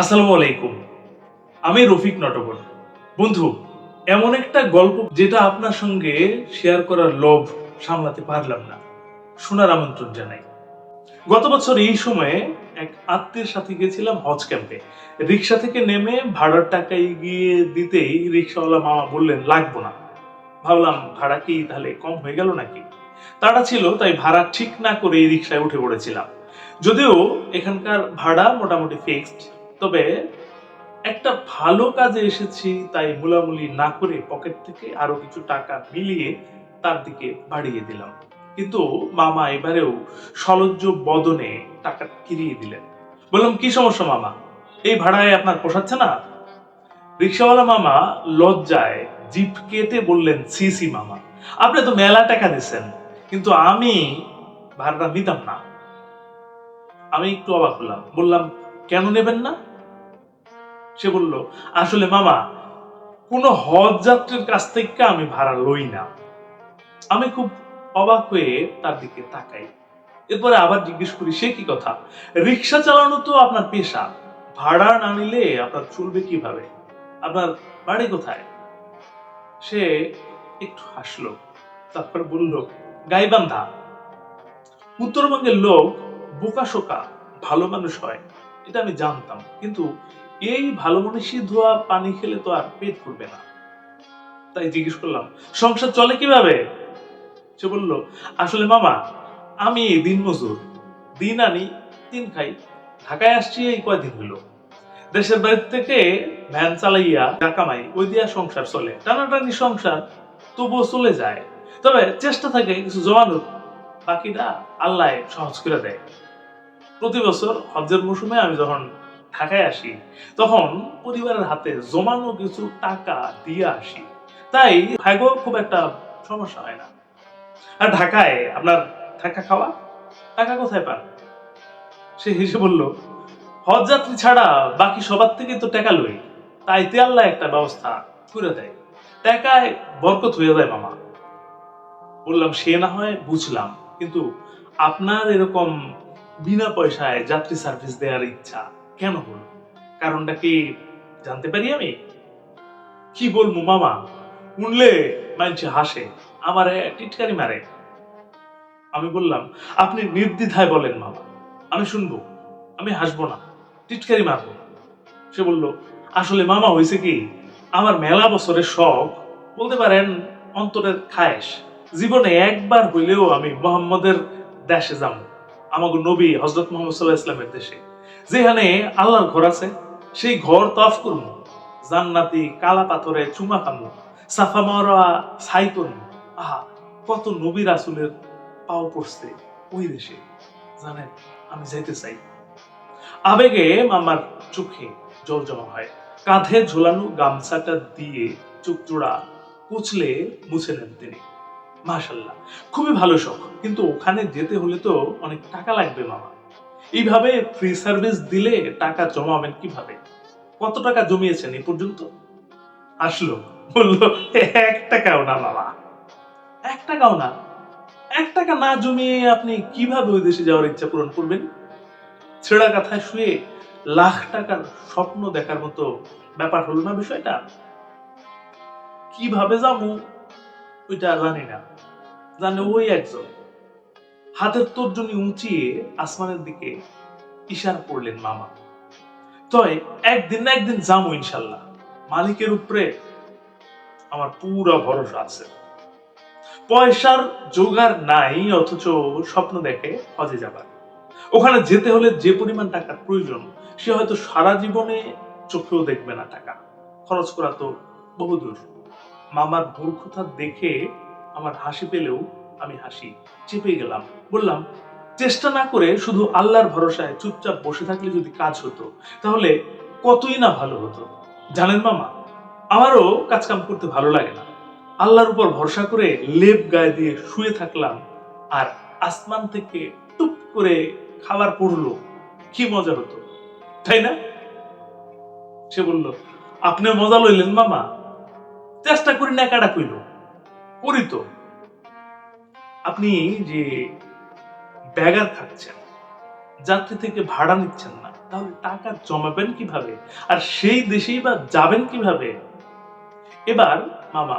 আসসালামু আলাইকুম। আমি রফিক নটবর বন্ধু, এমন একটা গল্প যেটা আপনার সঙ্গে শেয়ার করার লোভ সামলাতে পারলাম না। শোনার আমন্ত্রণ জানাই। গত বছর এই সময়ে এক আত্মীয়ের সাথে গেছিলাম হজ ক্যাম্পে। রিক্সা থেকে নেমে ভাড়ার টাকা গিয়ে দিতেই রিক্সাওয়ালা মামা বললেন, লাগবো না। ভাবলাম, ভাড়া কি তাহলে কম হয়ে গেল নাকি? তাড়া ছিল, তাই ভাড়া ঠিক না করে এই রিক্সায় উঠে পড়েছিলাম। যদিও এখানকার ভাড়া মোটামুটি ফিক্সড তবে একটা ভালো কাজে এসেছি, তাই মুলামুলি না করে পকেট থেকে আরও কিছু টাকা মিলিয়ে তার দিকে বাড়িয়ে দিলাম। কিন্তু মামা এবারেও সলজ্জ বদনে টাকা কিরিয়ে দিলেন। বললাম, কি সমস্যা মামা? এই ভাড়ায় আপনার পোষাচ্ছে না? রিক্সাওয়ালা মামা লজ্জায় জিপ কেটে বললেন, সি সি মামা, আপনি তো মেলা টাকা দিচ্ছেন কিন্তু আমি ভাড়াটা নিতাম না। আমি একটু অবাক হলাম, বললাম, কেন নেবেন না? সে বলল, আসলে মামা, কোনো হজ যাত্রীর কাছ থেকে আমি ভাড়া লই না। আমি খুব অবাক হয়ে তার দিকে তাকাই। এরপরে আবার জিজ্ঞেস করি, সে কি কথা? রিক্সা চালানো তো আপনার পেশা। ভাড়া না নিলে আপনার চলবে কীভাবে? আপনার বাড়ি কোথায়? সে একটু হাসলো, তারপর বলল, গাইবান্ধা, উত্তরবঙ্গের লোক বোকাশোকা ভালো মানুষ হয়, এটা আমি জানতাম। কিন্তু এই ভালো মানুষই ধোয়া পানি খেলে তো আর পেট করবে না। তাই জিজ্ঞেস করলাম, সংসার চলে কীভাবে? সে বলল, আসলে মামা, আমি দিন মজুর। দিন আনি দিন খাই। ঢাকায় আসছি, এই কয়দিন হলো। দেশের বাড়ি থেকে ভ্যান চালাইয়া কামাই, ওই দিয়া সংসার চলে। টানাটানি সংসার তবুও চলে যায়। তবে চেষ্টা থাকে কিছু জমানোর। বাকিটা আল্লাহ সহজ করে দেয়। প্রতি বছর হজ্জের মৌসুমে আমি যখন ঢাকায় আসি, তখন পরিবারের হাতে জমানো কিছু টাকা দিয়ে আসি। তাই ভাগ্য খুব একটা সমস্যা হয় না। আর ঢাকায় আপনার থাকা খাওয়া? টাকা কোথায় পান? সে হেসে বলল, হজ যাত্রী ছাড়া বাকি সবার থেকে তো টাকা লই। তাই তে আল্লাহ একটা ব্যবস্থা করে দেয়। টাকায় বরকত হয়ে যায় মামা। বললাম, সে না হয় বুঝলাম, কিন্তু আপনার এরকম বিনা পয়সায় যাত্রী সার্ভিস দেওয়ার ইচ্ছা কেন হলো? কারণটা কি জানতে পারি আমি? কি বলব মামা? শুনলে মানছে হাসে, আমারে টিটকারি মারে। আমি বললাম, আপনি নির্দ্বিধায় বলেন মামা, আমি শুনব, আমি হাসবো না, টিটকারি মারবো। সে বলল, আসলে মামা হয়েছে কি, আমার মেলা বছরের শখ, বলতে পারেন, অন্তরের খায়েশ। জীবনে একবার হইলেও আমি মোহাম্মদের দেশে যাব আমাকে নবী হজরত মোহাম্মদ সাল্লাহ ইসলামের দেশে। যেখানে আল্লাহর ঘর আছে, সেই ঘর তফ করব। জান্নাতি কালা পাথরে চুমা খামু। সাফা মারা ছাই আহা, কত নবী রাসুলের পাও পড়ছে ওই দেশে। জানেন, আমি যাইতে চাই। আবেগে মামার চোখে জল জমা হয়। কাঁধে ঝোলানো গামছাটা দিয়ে চোখ জোড়া কুচলে মুছে নেন তিনি। মাশাল্লাহ, খুবই ভালো শখ। কিন্তু ওখানে যেতে হলে তো অনেক টাকা লাগবে মামা। এইভাবে ফ্রি সার্ভিস দিলে টাকা জমাবেন কীভাবে? কত টাকা জমিয়েছেন এই পর্যন্ত? আসলো, বলল, এক টাকাও না মামা এক টাকাও না। এক টাকা না জমিয়ে আপনি কীভাবে ওই দেশে যাওয়ার ইচ্ছা পূরণ করবেন? ছেঁড়া কাথায় শুয়ে লাখ টাকার স্বপ্ন দেখার মতো ব্যাপার হলো না বিষয়টা? কীভাবে যাব ওইটা জানি না। জানে ওই একজন। হাতের তর্জনী উঁচিয়ে আসমানের দিকে ইশারা করলেন মামা। তয়, একদিন না একদিন যাব ইনশাল্লাহ। মালিকের উপরে আমার পুরা ভরসা আছে। পয়সার জোগাড় নাই, অথচ স্বপ্ন দেখে হজে যাবার। ওখানে যেতে হলে যে পরিমাণ টাকার প্রয়োজন, সে হয়তো সারা জীবনে চোখেও দেখবে না টাকা। খরচ করা তো বহুদূর। মামার মূর্খতা দেখে আমার হাসি পেলেও আমি হাসি চেপে গেলাম। বললাম, চেষ্টা না করে শুধু আল্লাহর ভরসায় চুপচাপ বসে থাকলে যদি কাজ হতো, তাহলে কতই না ভালো হতো? জানেন মামা, আমারও কাজকাম করতে ভালো লাগে না। আল্লাহর উপর ভরসা করে লেপ গায়ে দিয়ে শুয়ে থাকলাম আর আসমান থেকে টুপ করে খাবার পড়ল। কি মজা হতো, তাই না? সে বলল আপনি মজা লইলেন মামা। চেষ্টা করি না কাটা কইল। করি তো। আপনি যে ব্যাগার খাচ্ছেন, যাত্রী থেকে ভাড়া নিচ্ছেন না, তাহলে টাকা জমাবেন কীভাবে? আর সেই দেশেই বা যাবেন কীভাবে? এবার মামা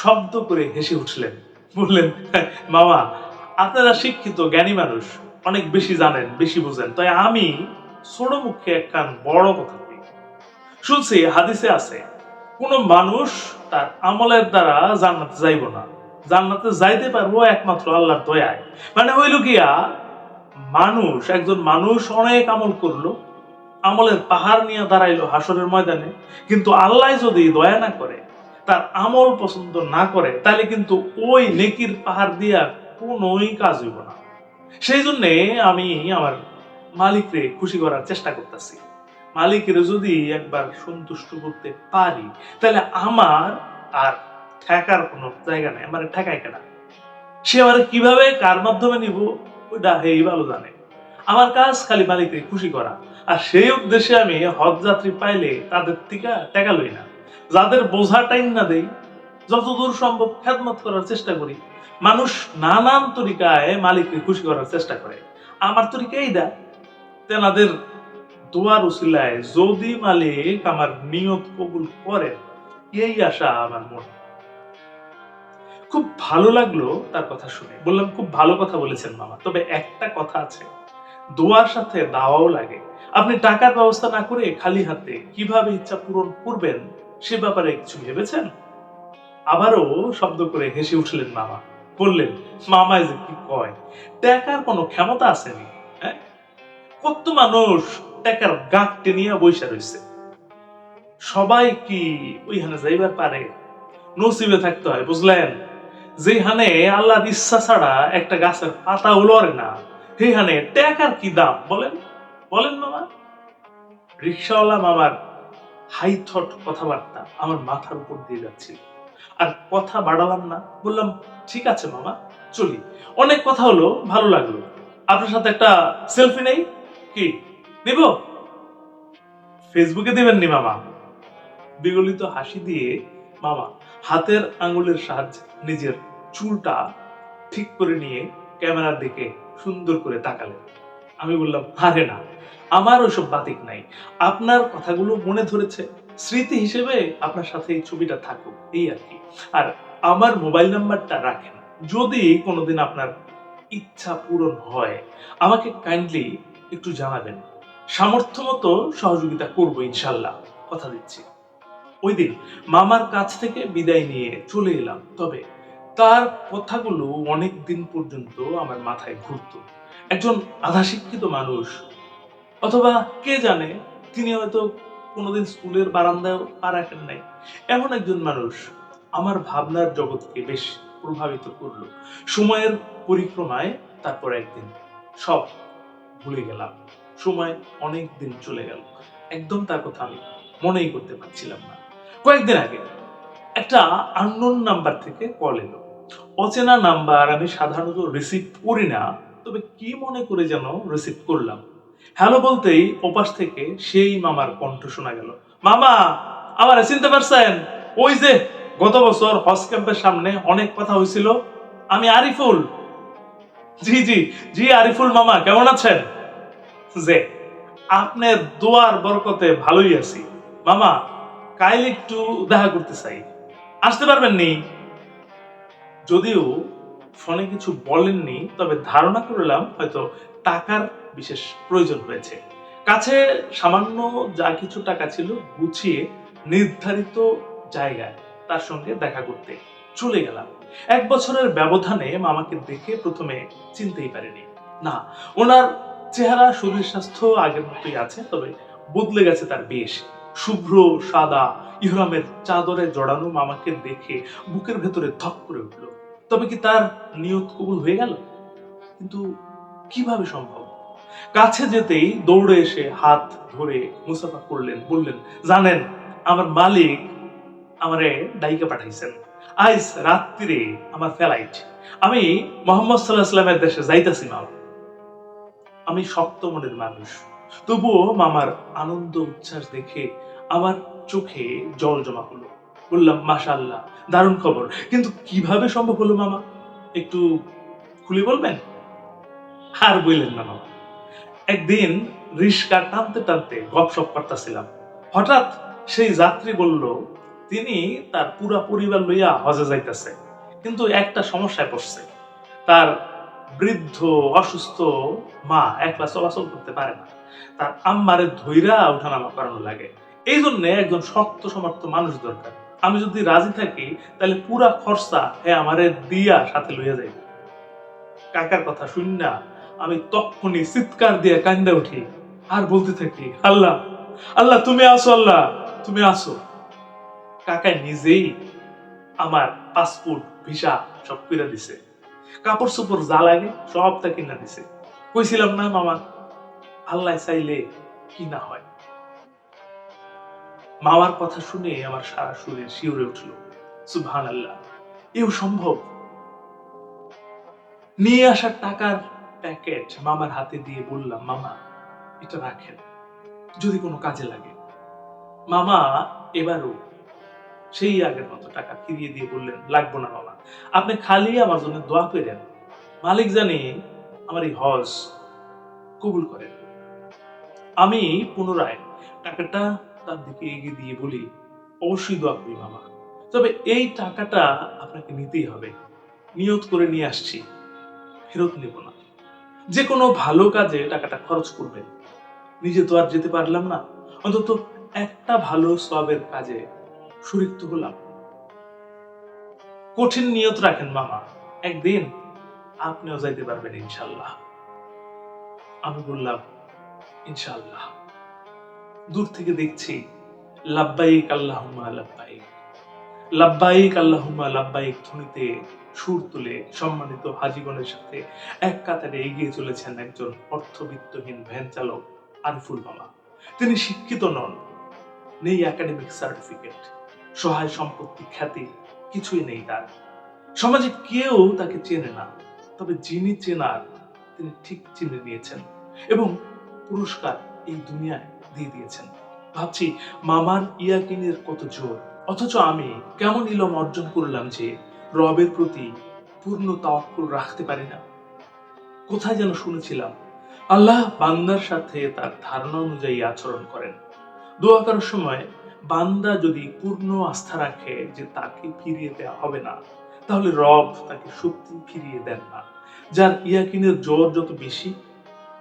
শব্দ করে হেসে উঠলেন। বললেন, মামা, আপনারা শিক্ষিত, জ্ঞানী মানুষ, অনেক বেশি জানেন, বেশি বুঝেন। তাই আমি ছোট মুখে একখান বড় কথা বলি। শুনছি, হাদিসে আছে, কোন মানুষ তার আমলের দ্বারা জান্নাতে যাইব না। জান্নাতে যাইতে পারব একমাত্র আল্লাহর দয়ায়। মানে হইল গিয়া, মানুষ, একজন মানুষ অনেক আমল করল, আমলের পাহাড় নিয়ে দাঁড়াইলো হাসরের ময়দানে, কিন্তু আল্লাহ যদি দয়া না করে, তার আমল পছন্দ না করে, তাহলে কিন্তু ওই নেকির পাহাড় দিয়া কোনোই কাজ হইব না। সেই জন্যে আমি আমার মালিকরে খুশি করার চেষ্টা করতেছি। মালিকের যদি একবার সন্তুষ্ট করতে পারি, তাহলে আমার আর ঠেকার কোনো জায়গা নেই, আমার ঠেকায় কেনা। সে আমার কীভাবে, কার মাধ্যমে নিব, ওইটা হেই ভালো জানে। আমার কাজ খালি মালিককে খুশি করা। আর সেই উদ্দেশ্যে আমি হজ যাত্রী পাইলে তাদের থেকে টাকা লই না। যাদের বোঝা টাইম না দেই, যতদূর সম্ভব খেদমত করার চেষ্টা করি। মানুষ নানান তরিকায় মালিককে খুশি করার চেষ্টা করে। আমার তরিকা এই দা। তেনাদের দোয়ার উসিলায় যদি মালিক আমার নিয়ত কবুল করে এই আশা আমার মনে। খুব ভালো লাগল তার কথা শুনে। বললাম, খুব ভালো কথা বলেছেন মামা। তবে একটা কথা আছে। দোয়ার সাথে দাওয়াও লাগে। আপনি টাকার ব্যবস্থা না করে খালি হাতে কীভাবে ইচ্ছা পূরণ করবেন সে ব্যাপারে কিছু ভেবেছেন? আবারও শব্দ করে হেসে উঠলেন মামা। বললেন মামায় যে কি কয়? টাকার কোনো ক্ষমতা আসেনি হ্যাঁ? কত মানুষ টাকার গাক টেনিয়া বৈশা রয়েছে সবাই কি ওইখানে যাইবার পারে? নসিবে থাকতে হয়, বুঝলেন? যেখানে আল্লাহর ইচ্ছা ছাড়া একটা গাছের পাতা উলরে না সেখানে টাকার কি দাম বলেন? বলেন মামা রিক্সাওয়ালা মামার হাই থট কথাবার্তা আমার মাথার উপর দিয়ে যাচ্ছিল। আর কথা বাড়ালাম না। বললাম, ঠিক আছে মামা চলি। অনেক কথা হলো, ভালো লাগল। আপনার সাথে একটা সেলফি নেই? কি? নিব? ফেসবুকে দিবেন নি মামা? বিগলিত হাসি দিয়ে মামা হাতের আঙ্গুলের সাহায্যে নিজের চুলটা ঠিক করে নিয়ে ক্যামেরার দিকে সুন্দর করে তাকালেন। আমি বললাম, আরে না, আমার ওইসব বাতিক নাই। আপনার কথাগুলো মনে ধরেছে। স্মৃতি হিসেবে আপনার সাথে এই ছবিটা থাকুক, এই আর কি। আর আমার মোবাইল নাম্বারটা রাখেন। যদি কোনোদিন আপনার ইচ্ছা পূরণ হয়, আমাকে কাইন্ডলি একটু জানাবেন। সামর্থ্য মতো সহযোগিতা করব ইনশাল্লাহ। কথা দিচ্ছি। ওই দিন মামার কাছ থেকে বিদায় নিয়ে চলে এলাম। তবে তার কথাগুলো অনেক দিন পর্যন্ত আমার মাথায় ঘুরত। একজন আধা শিক্ষিত মানুষ, অথবা কে জানে, তিনি হয়তো কোনোদিন স্কুলের বারান্দায় পা রাখেন নাই। এমন একজন মানুষ আমার ভাবনার জগৎকে বেশ প্রভাবিত করল। সময়ের পরিক্রমায় তারপর একদিন সব ভুলে গেলাম। সময় অনেক দিন চলে গেল। একদম তার কথা আমি মনেই করতে পারছিলাম না। কয়েকদিন আগে একটা আননোন নাম্বার থেকে কল এলো। অচেনা নাম্বার আমি সাধারণত রিসিভ করি না, তবে কি মনে করে যেন রিসিভ করলাম। হ্যালো বলতেই ওপাশ থেকে সেই মামার কণ্ঠ শোনা গেল। মামা, আমার চিনতে পারছেন? ওই যে গত বছর হজ ক্যাম্পের সামনে অনেক কথা হয়েছিল। আমি আরিফুল। জি জি জি, আরিফুল মামা, কেমন আছেন? যে, আপনার দোয়ার বরকতে ভালোই আছি। মামা কাইল একটু দেখা করতে চাই। আসতে পারবেন নি যদিও ফোনে কিছু বলেননি, তবে ধারণা করলাম হয়তো টাকার বিশেষ প্রয়োজন হয়েছে। কাছে সামান্য যা কিছু টাকা ছিল গুছিয়ে নির্ধারিত জায়গায় তার সঙ্গে দেখা করতে চলে গেলাম। এক বছরের ব্যবধানে মামাকে দেখে প্রথমে চিনতেই পারিনি। না, ওনার চেহারা, শরীর স্বাস্থ্য আগের মতোই আছে, তবে বদলে গেছে তার বেশ। শুভ্র, সাদা, ইহরামের চাদরে জড়ানো মামাকে দেখে বুকের ভেতরে ধক করে উঠল। তবে কি তার নিয়ত কবুল হয়ে গেল? কিন্তু কীভাবে সম্ভব? কাছে যেতেই দৌড়ে এসে হাত ধরে মুসাফা করলেন, বললেন, জানেন, আমার মালিক আমারে ডাইকে পাঠাইছেন। আজ রাত্রিরে আমার ফ্লাইট। আমি মোহাম্মদ সাল্লাহ সাল্লামের দেশে যাইতাছি, মামা। আমি শক্ত মনের মানুষ। তবুও মামার আনন্দ উচ্ছ্বাস দেখে আমার চোখে জল জমা হলো। বললাম মাশাল্লাহ দারুণ খবর। কিন্তু কীভাবে সম্ভব হলো মামা? একটু খুলে বলবেন? আর বললেন না মামা। একদিন রিস্কা টানতে টানতে গপসপ করতেছিলাম। হঠাৎ সেই যাত্রী বলল, তিনি তার পুরা পরিবার লইয়া হজে যাইতেছে, কিন্তু একটা সমস্যায় পড়ছে। তার বৃদ্ধ, অসুস্থ মা একলা চলাচল করতে পারে না। তার আম্মারে ধৈরা উঠানামা করানো লাগে। এই জন্য একজন শক্ত সমর্থ মানুষ দরকার। আমি যদি রাজি থাকি, তাহলে পুরা খরচা হ্যাঁ আমারে দিয়া সাথে লইয়া যাইব। কাকার কথা শুন আমি তখনই চিৎকার দিয়ে কান্দা উঠি আর বলতে থাকি, আল্লাহ আল্লাহ, তুমি আসো আল্লাহ, তুমি আসো কাকা নিজেই আমার পাসপোর্ট, ভিসা সব কিনা দিছে। কাপড় চোপড় যা লাগে সব তা কিনা দিছে। কইছিলাম না মামা আল্লাহ চাইলে কি না হয়? মামার কথা শুনে আমার সারা শরীর শিউরে উঠল। সুবহান আল্লাহ এও সম্ভব? নিয়ে আসা টাকার প্যাকেট মামার হাতে দিয়ে বললাম, মামা, এটা রাখেন, যদি কোনো কাজে লাগে। মামা এবারও সেই আগের মতো টাকা ফিরিয়ে দিয়ে বললেন, লাগবো না মামা, আপনি খালি আমার জন্য দোয়া করেন। মালিক জানি আমার এই হজ কবুল করেন। আমি পুনরায় টাকাটা তার দিকে এগিয়ে দিয়ে বলি, অবশ্যই দোয়া করি মামা তবে এই টাকাটা আপনাকে নিতেই হবে। নিয়ত করে নিয়ে আসছি। ফেরত নেব না। যে কোনো ভালো কাজে টাকাটা খরচ করবেন। নিজে তো আর যেতে পারলাম না। অন্তত একটা ভালো সবের কাজে শরিক তো হলাম। কঠিন নিয়ত রাখেন মামা। একদিন আপনিও যাইতে পারবেন ইনশাল্লাহ। আমি বললাম ইনশাল্লাহ দূর থেকে দেখছি, লাব্বাইক আল্লাহুম্মা লাব্বাইক। লাব্বাইক আল্লাহুম্মা লাব্বাইক ধ্বনিতে সুর তুলে সম্মানিত হাজিগণের সাথে এক কাতারে এগিয়ে চলেছেন একজন অর্থবিত্তহীন ভ্যান চালক আরিফুল মামা। তিনি শিক্ষিত নন, নেই একাডেমিক সার্টিফিকেট সহায় সম্পত্তি খ্যাতি, কিছুই নেই তার। সমাজে কেউ তাকে চেনে না, তবে যিনি চেনার, তিনি ঠিক চিনে নিয়েছেন। এবং পুরস্কার এই দুনিয়ায় দিয়ে দিয়েছেন। ভাবছি মামার ইয়াকিনের কত জোর। অথচ আমি কেমন ইলম অর্জন করলাম যে রবের প্রতি পূর্ণ তাওয়াক্কুল রাখতে পারি না। কোথায় যেন শুনেছিলাম, আল্লাহ বান্দার সাথে তার ধারণা অনুযায়ী আচরণ করেন। দোয়া করার সময় বান্দা যদি পূর্ণ আস্থা রাখে যে তাকে ফিরিয়ে দেওয়া হবে না, তাহলে রব তাকে শক্তি ফিরিয়ে দেন না। যার ইয়াকিনের জোর যত বেশি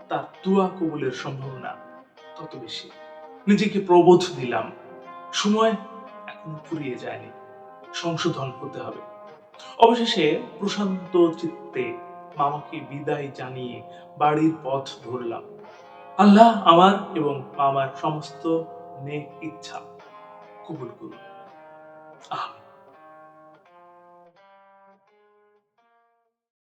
তার দোয়া কবুলের সম্ভাবনা তত বেশি। নিজেকে প্রবোধ দিলাম। সময় এখন ফুরিয়ে যায়নি। সংশোধন হতে হবে। অবশেষে প্রশান্ত চিত্তে মামাকে বিদায় জানিয়ে বাড়ির পথ ধরলাম। আল্লাহ আমার এবং মামার সমস্ত নেক ইচ্ছা কবুল করুন। আহ।